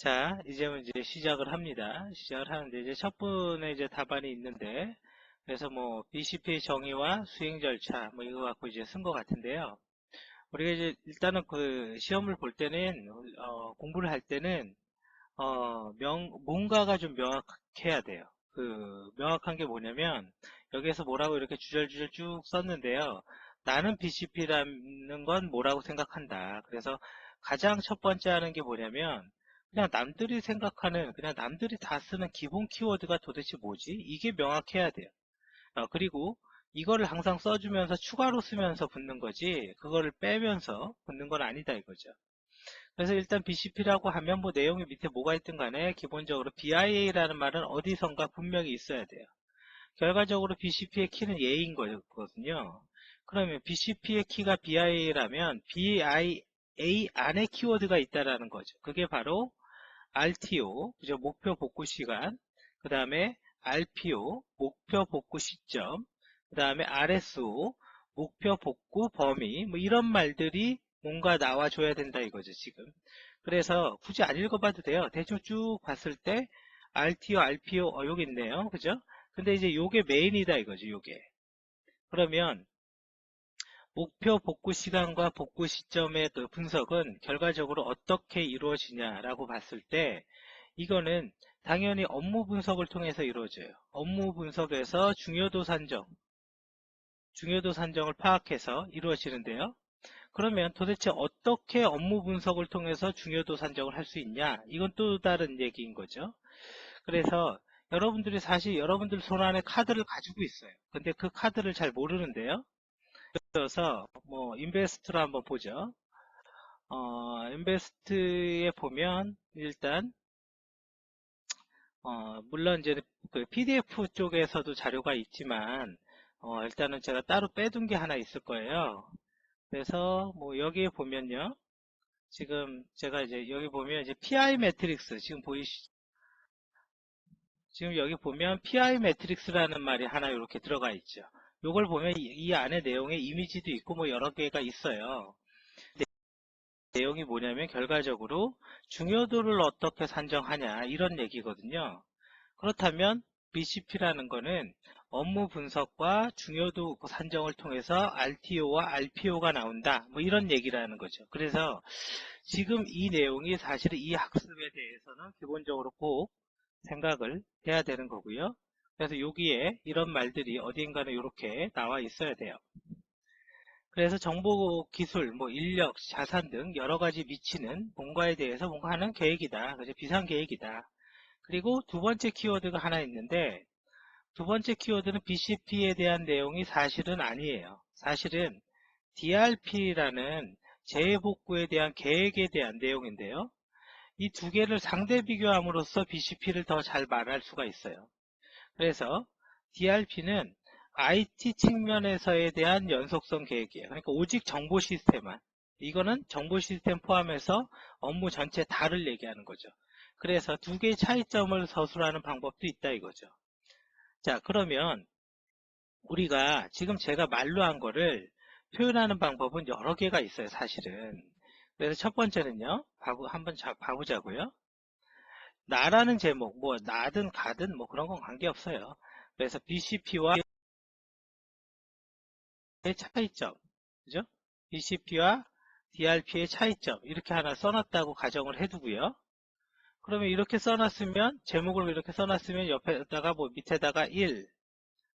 자, 이제 이제 시작을 합니다. 시작을 하는데 이제 첫 번에 이제 답안이 있는데 그래서 뭐 BCP 정의와 수행 절차 뭐 이거 갖고 이제 쓴 것 같은데요. 우리가 이제 일단은 그 시험을 볼 때는 어, 공부를 할 때는 어, 명 뭔가가 좀 명확해야 돼요. 그 명확한 게 뭐냐면 여기에서 뭐라고 이렇게 주절주절 쭉 썼는데요. 나는 BCP라는 건 뭐라고 생각한다. 그래서 가장 첫 번째 하는 게 뭐냐면 그냥 남들이 생각하는 그냥 남들이 다 쓰는 기본 키워드가 도대체 뭐지? 이게 명확해야 돼요. 어, 그리고 이거를 항상 써주면서 추가로 쓰면서 붙는 거지 그거를 빼면서 붙는 건 아니다 이거죠. 그래서 일단 BCP라고 하면 뭐 내용이 밑에 뭐가 있든 간에 기본적으로 BIA라는 말은 어디선가 분명히 있어야 돼요. 결과적으로 BCP의 키는 예인 거거든요. 그러면 BCP의 키가 BIA라면 BIA 안에 키워드가 있다라는 거죠. 그게 바로 RTO, 그죠? 목표 복구 시간, 그 다음에 RPO, 목표 복구 시점, 그 다음에 RSO, 목표 복구 범위, 뭐 이런 말들이 뭔가 나와줘야 된다 이거죠, 지금. 그래서 굳이 안 읽어봐도 돼요. 대충 쭉 봤을 때 RTO, RPO, 어, 여기 있네요. 그죠? 근데 이제 요게 메인이다 이거죠, 요게. 그러면 목표 복구 시간과 복구 시점의 그 분석은 결과적으로 어떻게 이루어지냐라고 봤을 때 이거는 당연히 업무 분석을 통해서 이루어져요. 업무 분석에서 중요도 산정, 중요도 산정을 파악해서 이루어지는데요. 그러면 도대체 어떻게 업무 분석을 통해서 중요도 산정을 할 수 있냐? 이건 또 다른 얘기인 거죠. 그래서 여러분들이 사실 여러분들 손 안에 카드를 가지고 있어요. 근데 그 카드를 잘 모르는데요. 그래서 뭐 인베스트로 한번 보죠. 어, 인베스트에 보면 일단 어, 물론 이제 그 PDF 쪽에서도 자료가 있지만 어, 일단은 제가 따로 빼둔 게 하나 있을 거예요. 그래서 뭐 여기에 보면요. 지금 제가 이제 여기 보면 이제 PI 매트릭스 지금 보이시 지금 여기 보면 PI 매트릭스라는 말이 하나 이렇게 들어가 있죠. 요걸 보면 이, 안에 내용에 이미지도 있고 뭐 여러 개가 있어요. 내용이 뭐냐면 결과적으로 중요도를 어떻게 산정하냐 이런 얘기거든요. 그렇다면 BCP라는 거는 업무 분석과 중요도 산정을 통해서 RTO와 RPO가 나온다 뭐 이런 얘기라는 거죠. 그래서 지금 이 내용이 사실은 이 학습에 대해서는 기본적으로 꼭 생각을 해야 되는 거고요. 그래서 여기에 이런 말들이 어딘가는 이렇게 나와 있어야 돼요. 그래서 정보 기술, 뭐 인력, 자산 등 여러 가지 미치는 뭔가에 대해서 뭔가 하는 계획이다. 그죠? 비상 계획이다. 그리고 두 번째 키워드가 하나 있는데 두 번째 키워드는 BCP에 대한 내용이 사실은 아니에요. 사실은 DRP라는 재복구에 대한 계획에 대한 내용인데요. 이 두 개를 상대 비교함으로써 BCP를 더 잘 말할 수가 있어요. 그래서 DRP는 IT 측면에서에 대한 연속성 계획이에요. 그러니까 오직 정보 시스템만. 이거는 정보 시스템 포함해서 업무 전체 다를 얘기하는 거죠. 그래서 두 개의 차이점을 서술하는 방법도 있다 이거죠. 자 그러면 우리가 지금 제가 말로 한 거를 표현하는 방법은 여러 개가 있어요 사실은. 그래서 첫 번째는요. 한번 봐보자고요. 나라는 제목, 뭐 나든 가든 뭐 그런 건 관계없어요. 그래서 BCP와 차이점, 그죠? BCP와 DRP의 차이점 이렇게 하나 써놨다고 가정을 해두고요. 그러면 이렇게 써놨으면 제목을 이렇게 써놨으면 옆에다가 뭐 밑에다가 1,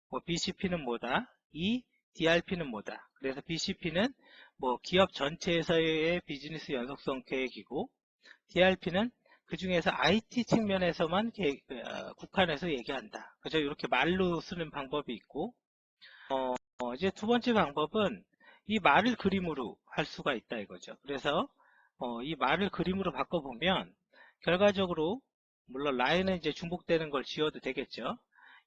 뭐 BCP는 뭐다, 2, DRP는 뭐다. 그래서 BCP는 뭐 기업 전체에서의 비즈니스 연속성 계획이고 DRP는 그 중에서 IT 측면에서만 개, 어, 국한해서 얘기한다. 그죠? 이렇게 말로 쓰는 방법이 있고, 어, 어, 이제 두 번째 방법은 이 말을 그림으로 할 수가 있다 이거죠. 그래서 어, 이 말을 그림으로 바꿔보면 결과적으로 물론 라인은 이제 중복되는 걸 지워도 되겠죠.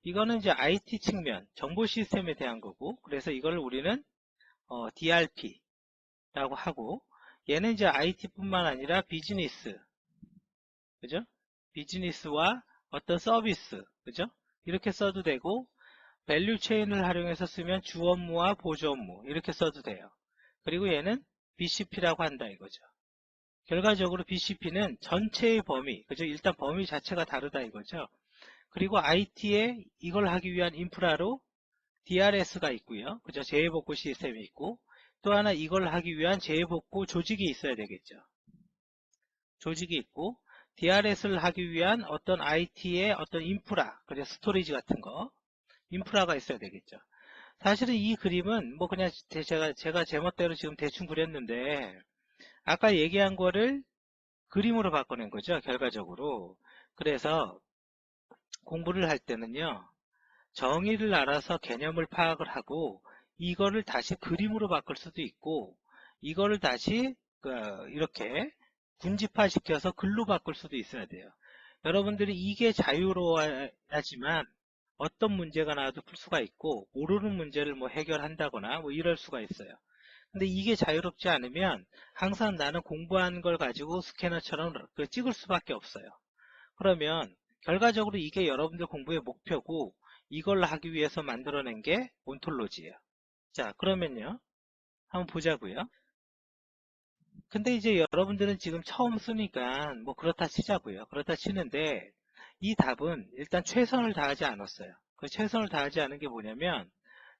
이거는 이제 IT 측면, 정보 시스템에 대한 거고, 그래서 이걸 우리는 어, DRP라고 하고, 얘는 이제 IT뿐만 아니라 비즈니스, 그죠? 비즈니스와 어떤 서비스, 그죠? 이렇게 써도 되고 밸류 체인을 활용해서 쓰면 주 업무와 보조 업무 이렇게 써도 돼요. 그리고 얘는 BCP라고 한다 이거죠. 결과적으로 BCP는 전체의 범위, 그죠? 일단 범위 자체가 다르다 이거죠. 그리고 IT에 이걸 하기 위한 인프라로 DRS가 있고요. 그죠? 재해복구 시스템이 있고 또 하나 이걸 하기 위한 재해복구 조직이 있어야 되겠죠. 조직이 있고 DRS를 하기 위한 어떤 IT의 어떤 인프라, 그래 스토리지 같은 거 인프라가 있어야 되겠죠. 사실은 이 그림은 뭐 그냥 제가 제가 제멋대로 지금 대충 그렸는데 아까 얘기한 거를 그림으로 바꿔낸 거죠. 결과적으로. 그래서 공부를 할 때는요. 정의를 알아서 개념을 파악을 하고 이거를 다시 그림으로 바꿀 수도 있고 이거를 다시 그 이렇게 군집화 시켜서 글로 바꿀 수도 있어야 돼요. 여러분들이 이게 자유로워야지만 어떤 문제가 나와도 풀 수가 있고 모르는 문제를 뭐 해결한다거나 뭐 이럴 수가 있어요. 근데 이게 자유롭지 않으면 항상 나는 공부한 걸 가지고 스캐너처럼 그 찍을 수밖에 없어요. 그러면 결과적으로 이게 여러분들 공부의 목표고 이걸 하기 위해서 만들어낸 게 온톨로지예요. 자 그러면요 한번 보자고요. 근데 이제 여러분들은 지금 처음 쓰니까 뭐 그렇다 치자고요. 그렇다 치는데 이 답은 일단 최선을 다하지 않았어요. 그 최선을 다하지 않은 게 뭐냐면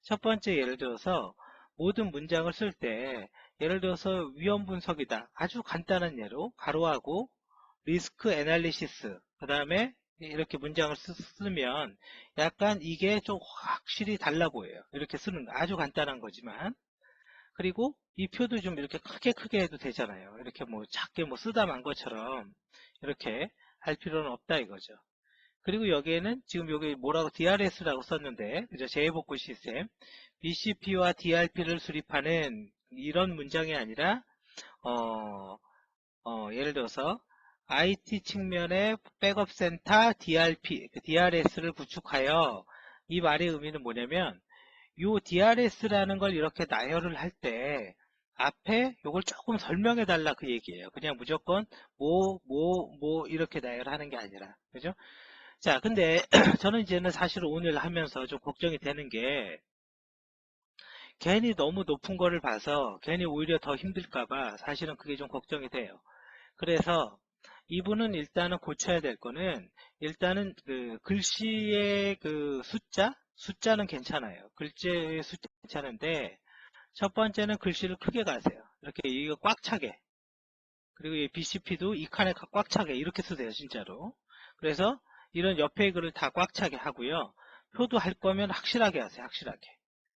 첫 번째 예를 들어서 모든 문장을 쓸 때 예를 들어서 위험 분석이다. 아주 간단한 예로 가로하고 리스크 애널리시스 그 다음에 이렇게 문장을 쓰면 약간 이게 좀 확실히 달라 보여요. 이렇게 쓰는 거 아주 간단한 거지만 그리고 이 표도 좀 이렇게 크게 크게 해도 되잖아요. 이렇게 뭐 작게 뭐 쓰다 만 것처럼 이렇게 할 필요는 없다 이거죠. 그리고 여기에는 지금 여기 뭐라고 DRS라고 썼는데 그죠? 재해복구 시스템 BCP와 DRP를 수립하는 이런 문장이 아니라 어, 어, 예를 들어서 IT 측면의 백업센터 DRP, DRS를 구축하여 이 말의 의미는 뭐냐면 요 DRS라는 걸 이렇게 나열을 할 때 앞에 요걸 조금 설명해 달라 그 얘기예요. 그냥 무조건 뭐, 뭐, 뭐 이렇게 나열하는 게 아니라. 그죠? 자, 근데 저는 이제는 사실 오늘 하면서 좀 걱정이 되는 게 괜히 너무 높은 거를 봐서 괜히 오히려 더 힘들까봐 사실은 그게 좀 걱정이 돼요. 그래서 이분은 일단은 고쳐야 될 거는 일단은 그 글씨의 그 숫자 숫자는 괜찮아요. 글씨의 숫자 괜찮은데 첫 번째는 글씨를 크게 가세요. 이렇게 이거 꽉 차게. 그리고 이 BCP도 이 칸에 꽉 차게. 이렇게 쓰세요 진짜로. 그래서 이런 옆에 글을 다 꽉 차게 하고요. 표도 할 거면 확실하게 하세요 확실하게.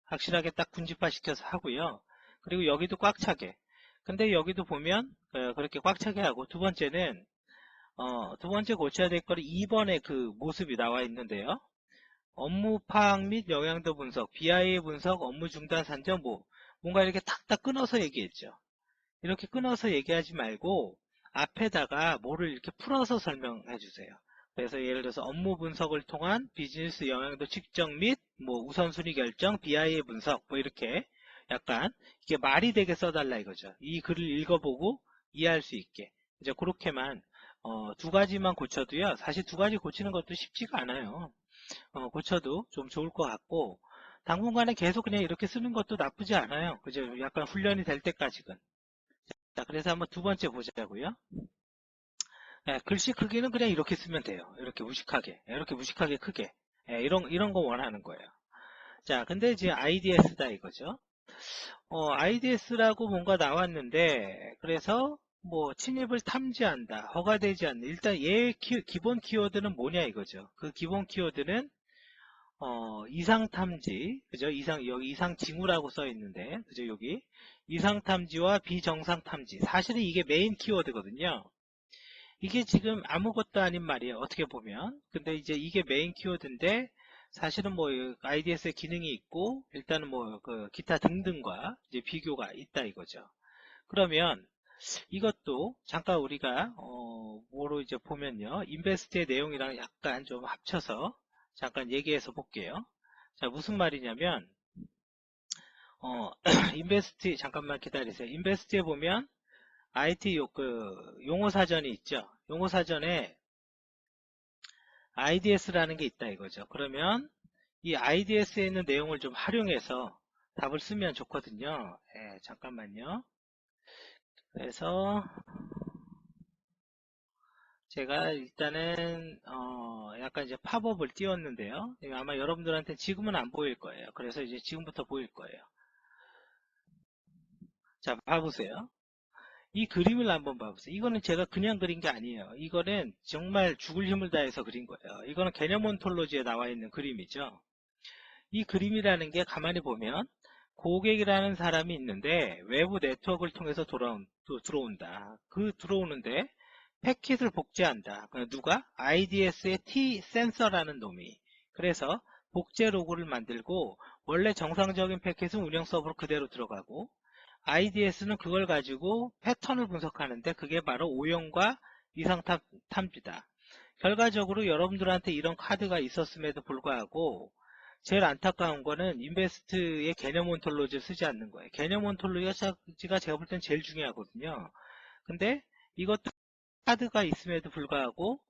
확실하게 딱 군집화 시켜서 하고요. 그리고 여기도 꽉 차게. 근데 여기도 보면 어, 그렇게 꽉 차게 하고 두 번째는 어, 두 번째 고쳐야 될 거는 2번에 그 모습이 나와 있는데요 업무 파악 및 영향도 분석, BIA 분석, 업무 중단 산정, 뭐 뭔가 이렇게 탁탁 끊어서 얘기했죠. 이렇게 끊어서 얘기하지 말고 앞에다가 뭐를 이렇게 풀어서 설명해 주세요. 그래서 예를 들어서 업무 분석을 통한 비즈니스 영향도 측정 및 뭐 우선순위 결정, BIA 분석 뭐 이렇게 약간 이게 말이 되게 써달라 이거죠. 이 글을 읽어보고 이해할 수 있게 이제 그렇게만 어, 두 가지만 고쳐도요. 사실 두 가지 고치는 것도 쉽지가 않아요. 어, 고쳐도 좀 좋을 것 같고 당분간에 계속 그냥 이렇게 쓰는 것도 나쁘지 않아요. 그죠? 약간 훈련이 될 때까지는. 자, 그래서 한번 두 번째 보자고요. 네, 글씨 크기는 그냥 이렇게 쓰면 돼요. 이렇게 무식하게, 이렇게 무식하게 크게. 네, 이런 이런 거 원하는 거예요. 자, 근데 이제 IDS다 이거죠. 어, IDS라고 뭔가 나왔는데, 그래서 뭐 침입을 탐지한다, 허가되지 않는. 일단 얘 키, 기본 키워드는 뭐냐 이거죠. 그 기본 키워드는 어, 이상 탐지, 그죠? 이상 여기 이상 징후라고 써 있는데, 그죠? 여기 이상 탐지와 비정상 탐지. 사실은 이게 메인 키워드거든요. 이게 지금 아무것도 아닌 말이에요. 어떻게 보면. 근데 이제 이게 메인 키워드인데 사실은 뭐 IDS의 기능이 있고 일단은 뭐 그 기타 등등과 이제 비교가 있다 이거죠. 그러면 이것도 잠깐 우리가 어 뭐로 이제 보면요. 인베스트의 내용이랑 약간 좀 합쳐서 잠깐 얘기해서 볼게요. 자, 무슨 말이냐면, 어, 인베스트, 잠깐만 기다리세요. 인베스트에 보면, IT 요, 그, 용어 사전이 있죠. 용어 사전에 IDS라는 게 있다 이거죠. 그러면 이 IDS에 있는 내용을 좀 활용해서 답을 쓰면 좋거든요. 예, 잠깐만요. 그래서 제가 일단은 어 약간 이제 팝업을 띄웠는데요. 아마 여러분들한테 지금은 안 보일 거예요. 그래서 이제 지금부터 보일 거예요. 자, 봐보세요. 이 그림을 한번 봐보세요. 이거는 제가 그냥 그린 게 아니에요. 이거는 정말 죽을 힘을 다해서 그린 거예요. 이거는 개념 온톨로지에 나와 있는 그림이죠. 이 그림이라는 게 가만히 보면 고객이라는 사람이 있는데 외부 네트워크를 통해서 돌아온, 들어온다. 그 들어오는데 패킷을 복제한다. 그러니까 누가? IDS의 T 센서라는 놈이. 그래서 복제 로그를 만들고 원래 정상적인 패킷은 운영 서버로 그대로 들어가고 IDS는 그걸 가지고 패턴을 분석하는데 그게 바로 오용과 이상 탐지다. 결과적으로 여러분들한테 이런 카드가 있었음에도 불구하고 제일 안타까운 거는 인베스트의 개념 온톨로지를 쓰지 않는 거예요. 개념 온톨로지가 제가 볼 땐 제일 중요하거든요. 근데 이것도 카드가 있음에도 불구하고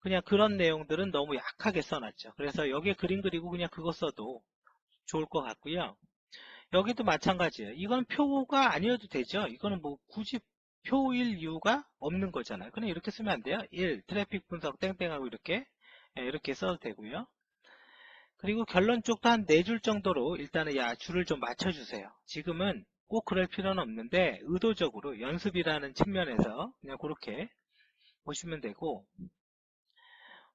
그냥 그런 내용들은 너무 약하게 써놨죠. 그래서 여기에 그림 그리고 그냥 그거 써도 좋을 것 같고요. 여기도 마찬가지예요. 이건 표가 아니어도 되죠. 이거는 뭐 굳이 표일 이유가 없는 거잖아요. 그냥 이렇게 쓰면 안 돼요. 1. 트래픽 분석 땡땡하고 이렇게 예, 이렇게 써도 되고요. 그리고 결론 쪽도 한 4줄 정도로 일단은 야 줄을 좀 맞춰주세요. 지금은 꼭 그럴 필요는 없는데 의도적으로 연습이라는 측면에서 그냥 그렇게 보시면 되고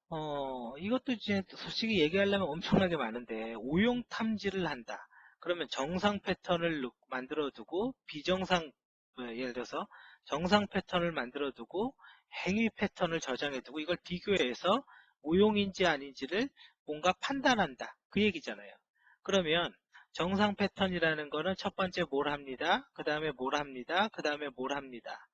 어 이것도 이제 솔직히 얘기하려면 엄청나게 많은데 오용 탐지를 한다. 그러면 정상 패턴을 만들어 두고 비정상 어, 예를 들어서 정상 패턴을 만들어 두고 행위 패턴을 저장해 두고 이걸 비교해서 오용인지 아닌지를 뭔가 판단한다. 그 얘기잖아요. 그러면 정상 패턴이라는 거는 첫 번째 뭘 합니다. 그 다음에 뭘 합니다. 그 다음에 뭘 합니다.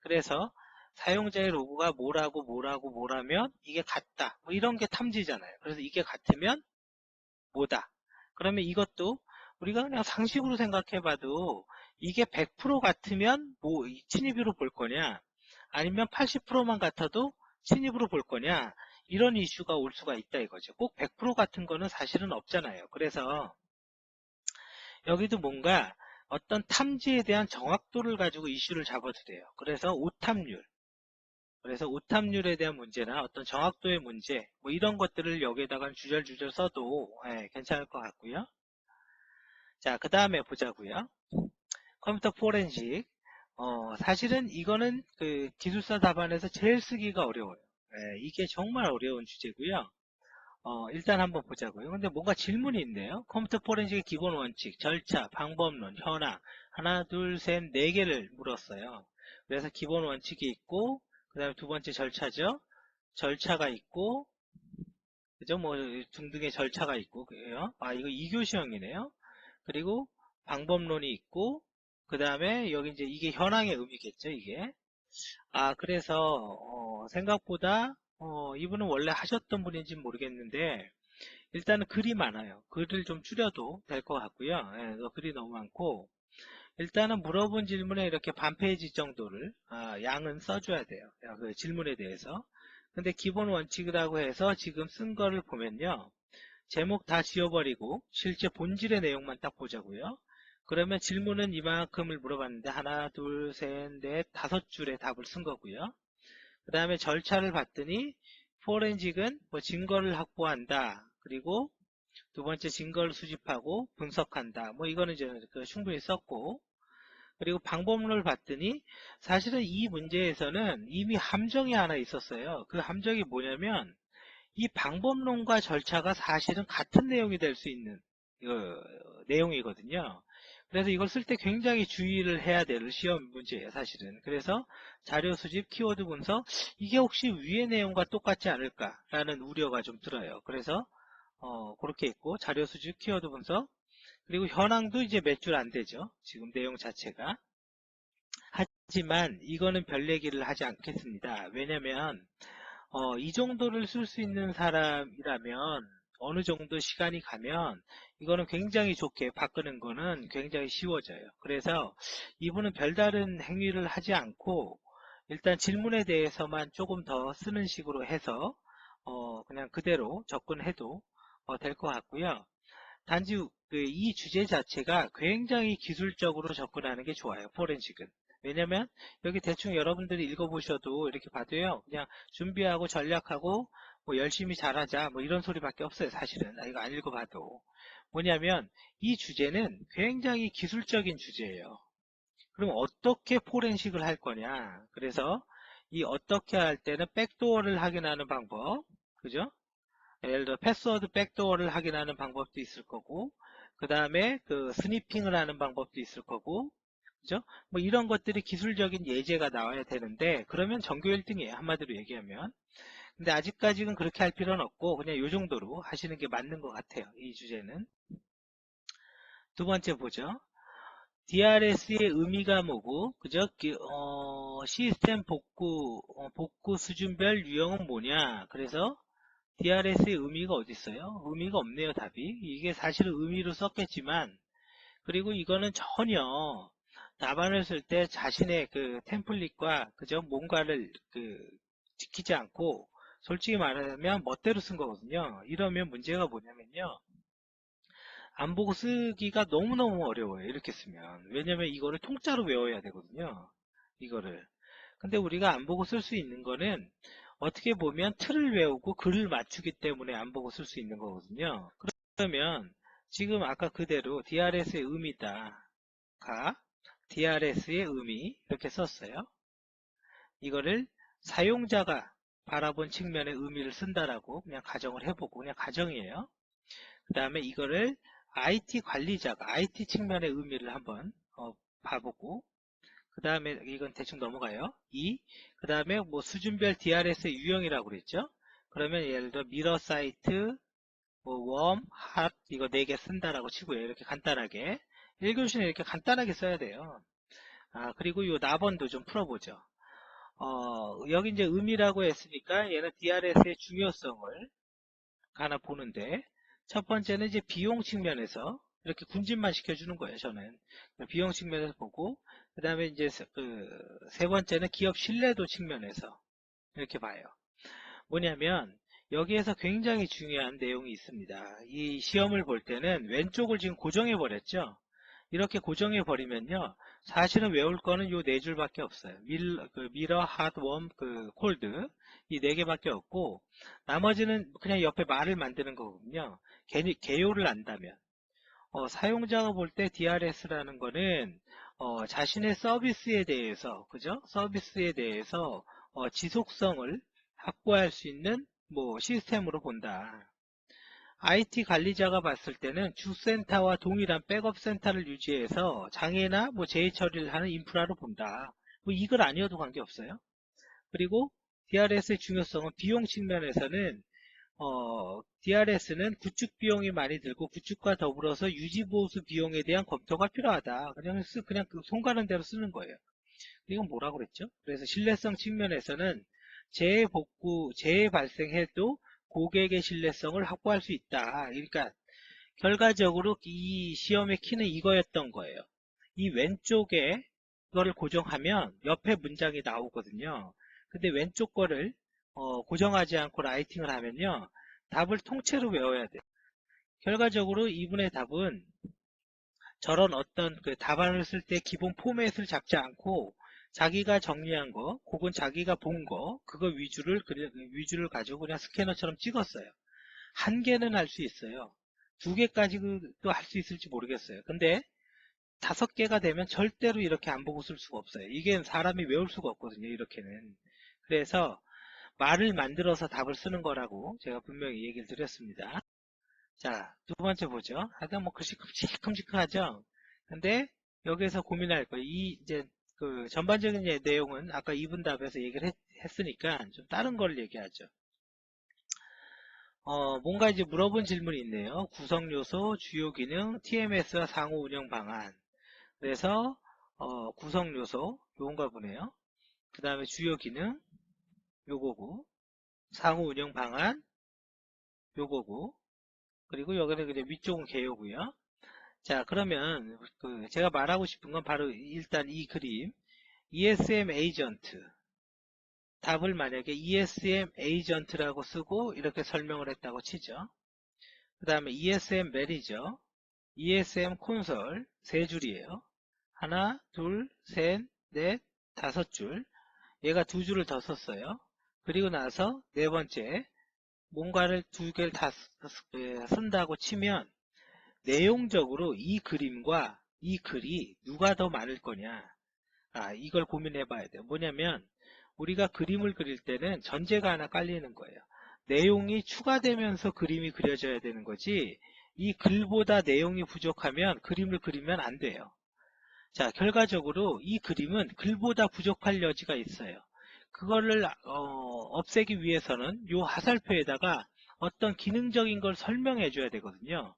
그래서 사용자의 로고가 뭐라고 뭐라고 뭐라면 이게 같다. 뭐 이런 게 탐지잖아요. 그래서 이게 같으면 뭐다. 그러면 이것도 우리가 그냥 상식으로 생각해 봐도 이게 100% 같으면 뭐 친입으로 볼 거냐 아니면 80%만 같아도 친입으로 볼 거냐 이런 이슈가 올 수가 있다 이거죠. 꼭 100% 같은 거는 사실은 없잖아요. 그래서 여기도 뭔가 어떤 탐지에 대한 정확도를 가지고 이슈를 잡아도 돼요. 그래서 오탐률 그래서 오탐률에 대한 문제나 어떤 정확도의 문제 뭐 이런 것들을 여기에다가 주절주절 써도 예, 괜찮을 것 같고요. 자, 그 다음에 보자고요. 컴퓨터 포렌식. 어, 사실은 이거는 그 기술사 답안에서 제일 쓰기가 어려워요. 예, 이게 정말 어려운 주제고요. 어, 일단 한번 보자고요. 근데 뭔가 질문이 있네요. 컴퓨터 포렌식의 기본 원칙, 절차, 방법론, 현황 하나, 둘, 셋, 네 개를 물었어요. 그래서 기본 원칙이 있고 그 다음에 두 번째 절차죠. 절차가 있고 그죠? 뭐 등등의 절차가 있고 그래요. 아 이거 2교시형이네요. 그리고 방법론이 있고 그 다음에 여기 이제 이게 현황의 의미겠죠 이게 아 그래서 어, 생각보다 어, 이분은 원래 하셨던 분인지 모르겠는데 일단은 글이 많아요. 글을 좀 줄여도 될 것 같고요. 예, 글이 너무 많고 일단은 물어본 질문에 이렇게 반 페이지 정도를 아, 양은 써줘야 돼요. 그 질문에 대해서. 근데 기본 원칙이라고 해서 지금 쓴 거를 보면요. 제목 다 지워버리고 실제 본질의 내용만 딱 보자고요. 그러면 질문은 이만큼을 물어봤는데 하나, 둘, 셋, 넷, 다섯 줄의 답을 쓴 거고요. 그 다음에 절차를 봤더니 포렌직은 뭐 증거를 확보한다. 그리고 두 번째 증거를 수집하고 분석한다. 뭐 이거는 이제 그 충분히 썼고 그리고 방법론을 봤더니 사실은 이 문제에서는 이미 함정이 하나 있었어요. 그 함정이 뭐냐면 이 방법론과 절차가 사실은 같은 내용이 될 수 있는 어, 내용이거든요. 그래서 이걸 쓸 때 굉장히 주의를 해야 될 시험 문제예요, 사실은. 그래서 자료 수집, 키워드 분석, 이게 혹시 위의 내용과 똑같지 않을까 라는 우려가 좀 들어요. 그래서 어, 그렇게 있고 자료 수집, 키워드 분석, 그리고 현황도 이제 몇 줄 안 되죠. 지금 내용 자체가. 하지만 이거는 별 얘기를 하지 않겠습니다. 왜냐면 어, 이 정도를 쓸 수 있는 사람이라면 어느 정도 시간이 가면 이거는 굉장히 좋게 바꾸는 거는 굉장히 쉬워져요. 그래서 이분은 별다른 행위를 하지 않고 일단 질문에 대해서만 조금 더 쓰는 식으로 해서 어, 그냥 그대로 접근해도 어, 될것 같고요. 단지 그 이 주제 자체가 굉장히 기술적으로 접근하는 게 좋아요. 포렌식은. 왜냐면 여기 대충 여러분들이 읽어보셔도 이렇게 봐도요. 그냥 준비하고 전략하고 뭐 열심히 잘하자 뭐 이런 소리밖에 없어요. 사실은 아, 이거 안 읽어봐도 뭐냐면 이 주제는 굉장히 기술적인 주제예요. 그럼 어떻게 포렌식을 할 거냐? 그래서 이 어떻게 할 때는 백도어를 확인하는 방법, 그죠? 예를 들어 패스워드 백도어를 확인하는 방법도 있을 거고, 그 다음에 그 스니핑을 하는 방법도 있을 거고, 그죠? 뭐 이런 것들이 기술적인 예제가 나와야 되는데, 그러면 전교 1등이에요. 한마디로 얘기하면. 근데 아직까지는 그렇게 할 필요는 없고, 그냥 이 정도로 하시는 게 맞는 것 같아요. 이 주제는. 두 번째 보죠. DRS의 의미가 뭐고, 그죠? 기- 어, 시스템 복구, 어, 복구 수준별 유형은 뭐냐? 그래서 DRS의 의미가 어디 있어요? 의미가 없네요, 답이. 이게 사실은 의미로 썼겠지만, 그리고 이거는 전혀 답안을 쓸 때 자신의 그 템플릿과, 그죠? 뭔가를 그 지키지 않고, 솔직히 말하면 멋대로 쓴 거거든요. 이러면 문제가 뭐냐면요. 안 보고 쓰기가 너무너무 어려워요. 이렇게 쓰면. 왜냐면 이거를 통짜로 외워야 되거든요. 이거를. 근데 우리가 안 보고 쓸 수 있는 거는 어떻게 보면 틀을 외우고 글을 맞추기 때문에 안 보고 쓸 수 있는 거거든요. 그러면 지금 아까 그대로 DRS의 의미다. 가 DRS의 의미 이렇게 썼어요. 이거를 사용자가 바라본 측면의 의미를 쓴다라고 그냥 가정을 해보고 그냥 가정이에요. 그 다음에 이거를 IT 관리자가 IT 측면의 의미를 한번 어, 봐보고 그 다음에 이건 대충 넘어가요. 2. 그 다음에 뭐 수준별 DRS의 유형이라고 그랬죠. 그러면 예를 들어 미러 사이트, 뭐 웜, 핫 이거 4개 쓴다라고 치고요. 이렇게 간단하게 1교시는 이렇게 간단하게 써야 돼요. 아 그리고 이 나번도 좀 풀어보죠. 어, 여기 이제 의미라고 했으니까 얘는 DRS의 중요성을 하나 보는데 첫 번째는 이제 비용 측면에서 이렇게 군집만 시켜주는 거예요, 저는. 비용 측면에서 보고, 그 다음에 이제 그 세 번째는 기업 신뢰도 측면에서 이렇게 봐요. 뭐냐면, 여기에서 굉장히 중요한 내용이 있습니다. 이 시험을 볼 때는 왼쪽을 지금 고정해 버렸죠? 이렇게 고정해 버리면요, 사실은 외울 거는 요 네 줄밖에 없어요. 밀, 그 미러, 핫, 웜, 그 콜드 이 네 개밖에 없고 나머지는 그냥 옆에 말을 만드는 거거든요. 개, 개요를 안다면 어, 사용자가 볼 때 DRS라는 거는 어, 자신의 서비스에 대해서 그죠? 서비스에 대해서 어, 지속성을 확보할 수 있는 뭐 시스템으로 본다. IT 관리자가 봤을 때는 주센터와 동일한 백업 센터를 유지해서 장애나 뭐 제의 처리를 하는 인프라로 본다. 뭐 이걸 아니어도 관계없어요. 그리고 DRS의 중요성은 비용 측면에서는 어, DRS는 구축 비용이 많이 들고 구축과 더불어서 유지보수 비용에 대한 검토가 필요하다. 그냥 쓰, 그냥 그 손 가는 대로 쓰는 거예요. 이건 뭐라고 그랬죠? 그래서 신뢰성 측면에서는 재해 복구, 재해 발생해도 고객의 신뢰성을 확보할 수 있다. 그러니까 결과적으로 이 시험의 키는 이거였던 거예요. 이 왼쪽에 이거를 고정하면 옆에 문장이 나오거든요. 근데 왼쪽 거를 어, 고정하지 않고 라이팅을 하면요. 답을 통째로 외워야 돼요. 결과적으로 이분의 답은 저런 어떤 그 답안을 쓸 때 기본 포맷을 잡지 않고 자기가 정리한 거, 혹은 자기가 본 거, 그거 위주를, 위주를 가지고 그냥 스캐너처럼 찍었어요. 한 개는 할 수 있어요. 두 개까지도 할 수 있을지 모르겠어요. 근데 다섯 개가 되면 절대로 이렇게 안 보고 쓸 수가 없어요. 이게 사람이 외울 수가 없거든요. 이렇게는. 그래서 말을 만들어서 답을 쓰는 거라고 제가 분명히 얘기를 드렸습니다. 자, 두 번째 보죠. 하여튼 뭐 글씨 큼직큼직하죠? 근데 여기에서 고민할 거, 이 이제 그 전반적인 내용은 아까 2분 답에서 얘기를 했, 으니까좀 다른 걸 얘기하죠. 어, 뭔가 이제 물어본 질문이 있네요. 구성 요소, 주요 기능, TMS와 상호 운영 방안. 그래서 어, 구성 요소 요건가 보네요. 그 다음에 주요 기능 요거고 상호 운영 방안 요거고 그리고 여기는 그냥 위쪽은 개요고요. 자 그러면 그 제가 말하고 싶은 건 바로 일단 이 그림 ESM 에이전트 답을 만약에 ESM 에이전트라고 쓰고 이렇게 설명을 했다고 치죠. 그 다음에 ESM 매니저, ESM 콘솔 세 줄이에요. 하나, 둘, 셋, 넷, 다섯 줄. 얘가 두 줄을 더 썼어요. 그리고 나서 네 번째, 뭔가를 두 개를 다 쓴다고 치면 내용적으로 이 그림과 이 글이 누가 더 많을 거냐. 아, 이걸 고민해 봐야 돼요. 뭐냐면 우리가 그림을 그릴 때는 전제가 하나 깔리는 거예요. 내용이 추가되면서 그림이 그려져야 되는 거지 이 글보다 내용이 부족하면 그림을 그리면 안 돼요. 자, 결과적으로 이 그림은 글보다 부족할 여지가 있어요. 그거를 어, 없애기 위해서는 이 화살표에다가 어떤 기능적인 걸 설명해 줘야 되거든요.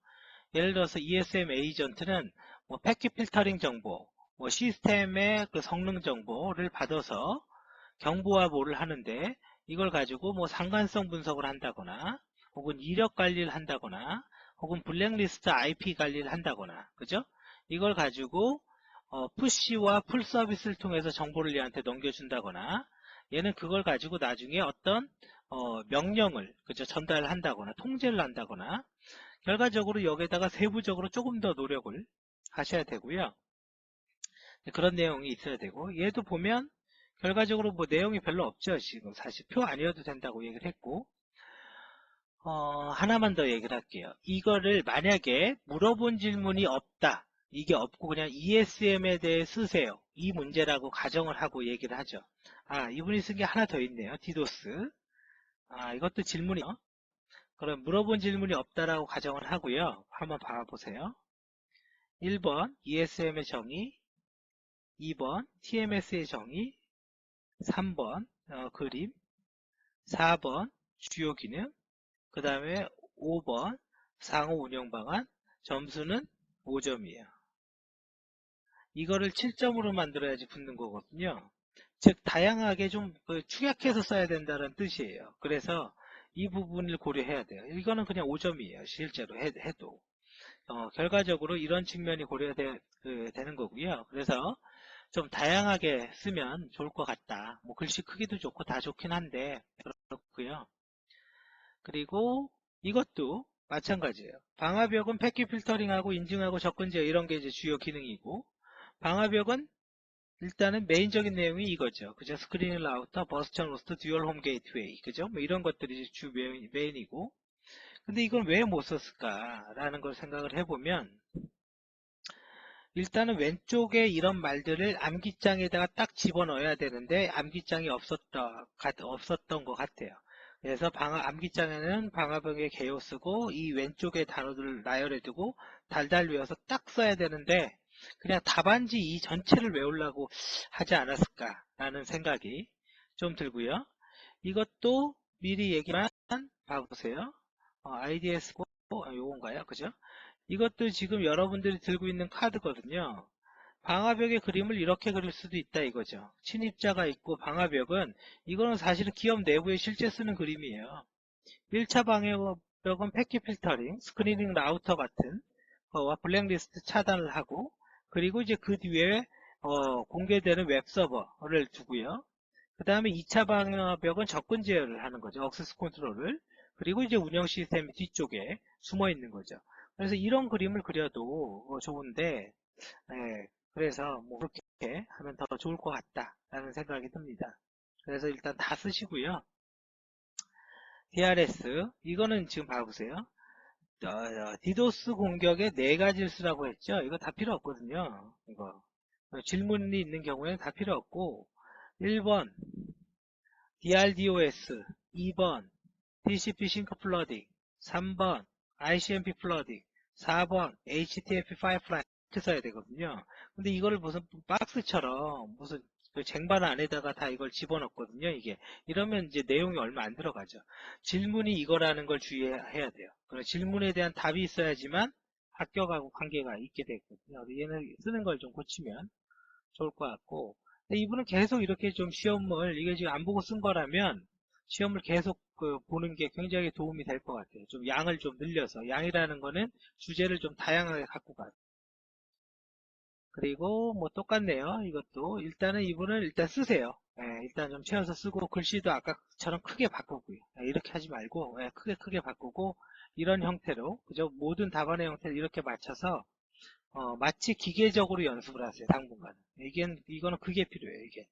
예를 들어서 ESM 에이전트는 뭐 패킷 필터링 정보, 뭐 시스템의 그 성능 정보를 받아서 경보화보를 하는데 이걸 가지고 뭐 상관성 분석을 한다거나 혹은 이력 관리를 한다거나 혹은 블랙리스트 IP 관리를 한다거나 그죠? 이걸 가지고 어, 푸시와 풀 서비스를 통해서 정보를 얘한테 넘겨준다거나 얘는 그걸 가지고 나중에 어떤 어, 명령을 그죠 전달을 한다거나 통제를 한다거나 결과적으로 여기에다가 세부적으로 조금 더 노력을 하셔야 되고요. 그런 내용이 있어야 되고 얘도 보면 결과적으로 뭐 내용이 별로 없죠. 지금 사실 표 아니어도 된다고 얘기를 했고 어, 하나만 더 얘기를 할게요. 이거를 만약에 물어본 질문이 없다. 이게 없고 그냥 ESM에 대해 쓰세요. 이 문제라고 가정을 하고 얘기를 하죠. 아, 이분이 쓴 게 하나 더 있네요. 디도스. 아, 이것도 질문이요. 그럼 물어본 질문이 없다라고 가정을 하고요. 한번 봐보세요. 1번 ESM의 정의, 2번 TMS의 정의, 3번 어, 그림, 4번 주요 기능, 그 다음에 5번 상호 운영 방안, 점수는 5점이에요. 이거를 7점으로 만들어야지 붙는 거거든요. 즉 다양하게 좀그 축약해서 써야 된다는 뜻이에요. 그래서 이 부분을 고려해야 돼요. 이거는 그냥 5점이에요. 실제로 해, 도 어, 결과적으로 이런 측면이 고려되는 그, 거고요. 그래서 좀 다양하게 쓰면 좋을 것 같다. 뭐 글씨 크기도 좋고 다 좋긴 한데 그렇고요. 그리고 이것도 마찬가지예요. 방화벽은 패킷 필터링하고 인증하고 접근 제어 이런 게 이제 주요 기능이고 방화벽은 일단은 메인적인 내용이 이거죠. 그죠? 스크린 라우터, 버스천 로스트, 듀얼 홈 게이트웨이. 그죠? 뭐 이런 것들이 주 메인, 메인이고. 근데 이건 왜못 썼을까라는 걸 생각을 해보면 일단은 왼쪽에 이런 말들을 암기장에다가 딱 집어넣어야 되는데 암기장이 없었다, 없었던 것 같아요. 그래서 방화, 암기장에는 방화벽에 개요 쓰고 이 왼쪽에 단어들을 나열해 두고 달달 외워서 딱 써야 되는데 그냥 답안지 이 전체를 외우려고 하지 않았을까라는 생각이 좀 들고요. 이것도 미리 얘기만 봐보세요. 어, IDS고 어, 요건가요? 그죠? 이것도 지금 여러분들이 들고 있는 카드거든요. 방화벽의 그림을 이렇게 그릴 수도 있다 이거죠. 침입자가 있고 방화벽은 이거는 사실은 기업 내부에 실제 쓰는 그림이에요. 1차 방화벽은 패킷 필터링, 스크리닝 라우터 같은 거와 블랙리스트 차단을 하고 그리고 이제 그 뒤에 어, 공개되는 웹서버를 두고요. 그 다음에 2차 방화벽은 접근 제어를 하는 거죠. 억세스 컨트롤을. 그리고 이제 운영 시스템 뒤쪽에 숨어 있는 거죠. 그래서 이런 그림을 그려도 어, 좋은데, 네, 그래서 뭐 그렇게 하면 더 좋을 것 같다라는 생각이 듭니다. 그래서 일단 다 쓰시고요. DRS 이거는 지금 봐보세요. 어, 어, 디도스 공격의 네 가지를 쓰라고 했죠. 이거 다 필요 없거든요. 이거 어, 질문이 있는 경우에는 다 필요 없고 1번 DRDOS 2번 TCP 싱크 플러딩 3번 ICMP 플러딩 4번 HTTP 파이프라인 이렇게 써야 되거든요. 근데 이거를 무슨 박스처럼 무슨 그 쟁반 안에다가 다 이걸 집어넣거든요. 이게 이러면 이제 내용이 얼마 안 들어가죠. 질문이 이거라는 걸 주의해야 돼요. 그럼 질문에 대한 답이 있어야지만 합격하고 관계가 있게 되거든요. 얘는 쓰는 걸 좀 고치면 좋을 것 같고 이분은 계속 이렇게 좀 시험을 이게 지금 안 보고 쓴 거라면 시험을 계속 그 보는 게 굉장히 도움이 될 것 같아요. 좀 양을 좀 늘려서 양이라는 거는 주제를 좀 다양하게 갖고 가요. 그리고 뭐 똑같네요. 이것도 일단은 이분은 일단 쓰세요. 예, 일단 좀 채워서 쓰고 글씨도 아까처럼 크게 바꾸고요. 예, 이렇게 하지 말고 예, 크게 크게 바꾸고 이런 형태로 그죠? 모든 답안의 형태를 이렇게 맞춰서 어, 마치 기계적으로 연습을 하세요. 당분간. 이게, 이거는 그게 필요해요. 이게.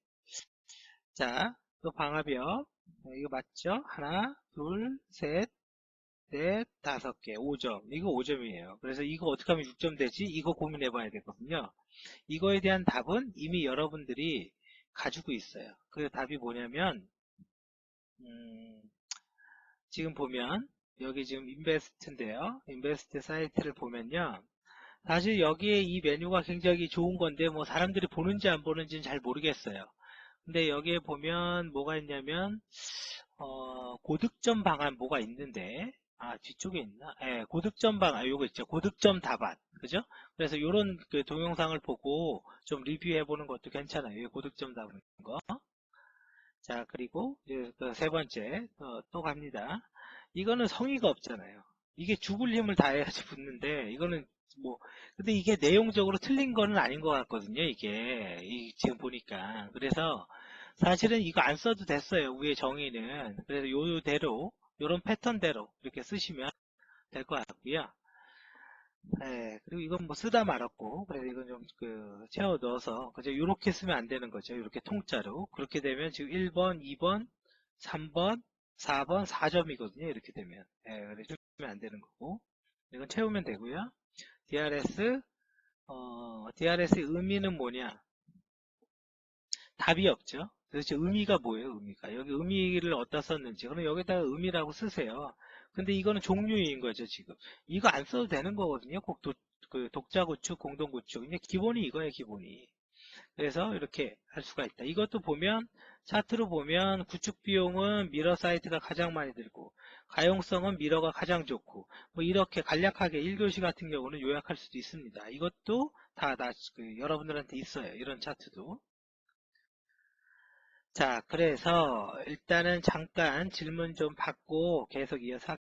자, 또 방화벽. 어, 이거 맞죠? 하나, 둘, 셋, 넷, 다섯 개, 5점. 이거 5점이에요. 그래서 이거 어떻게 하면 6점 되지? 이거 고민해 봐야 되거든요. 이거에 대한 답은 이미 여러분들이 가지고 있어요. 그 답이 뭐냐면, 음, 지금 보면, 여기 지금 인베스트인데요. 인베스트 사이트를 보면요. 사실 여기에 이 메뉴가 굉장히 좋은 건데, 뭐 사람들이 보는지 안 보는지는 잘 모르겠어요. 근데 여기에 보면 뭐가 있냐면, 어, 고득점 방안 뭐가 있는데, 아, 뒤쪽에 있나? 예, 고득점 방, 아, 요거 있죠. 고득점 답안. 그죠? 그래서 요런 그 동영상을 보고 좀 리뷰해 보는 것도 괜찮아요. 이 고득점 답은 거. 자, 그리고 이제 그세 번째, 어, 또 갑니다. 이거는 성의가 없잖아요. 이게 죽을 힘을 다해야지 붙는데, 이거는 뭐, 근데 이게 내용적으로 틀린 거는 아닌 것 같거든요, 이게. 이- 지금 보니까. 그래서, 사실은 이거 안 써도 됐어요, 위에 정의는. 그래서 요대로, 요런 패턴대로 이렇게 쓰시면 될 것 같고요. 네, 그리고 이건 뭐 쓰다 말았고, 그래서 이건 좀 그, 채워 넣어서, 그죠? 요렇게 쓰면 안 되는 거죠. 요렇게 통짜로. 그렇게 되면 지금 1번, 2번, 3번, 4번, 4점이거든요. 이렇게 되면. 예, 그래서 쓰면 안 되는 거고. 이건 채우면 되고요. DRS, 어, DRS의 의미는 뭐냐? 답이 없죠. 도대체 의미가 뭐예요, 의미가? 여기 의미를 어디다 썼는지. 그럼 여기다가 의미라고 쓰세요. 근데 이거는 종류인 거죠, 지금. 이거 안 써도 되는 거거든요. 꼭 도, 그 독자 구축, 공동 구축. 그냥 기본이 이거예요, 기본이. 그래서 이렇게 할 수가 있다. 이것도 보면, 차트로 보면 구축 비용은 미러 사이트가 가장 많이 들고, 가용성은 미러가 가장 좋고, 뭐 이렇게 간략하게 1교시 같은 경우는 요약할 수도 있습니다. 이것도 다, 다, 그 여러분들한테 있어요. 이런 차트도. 자, 그래서 일단은 잠깐 질문 좀 받고 계속 이어서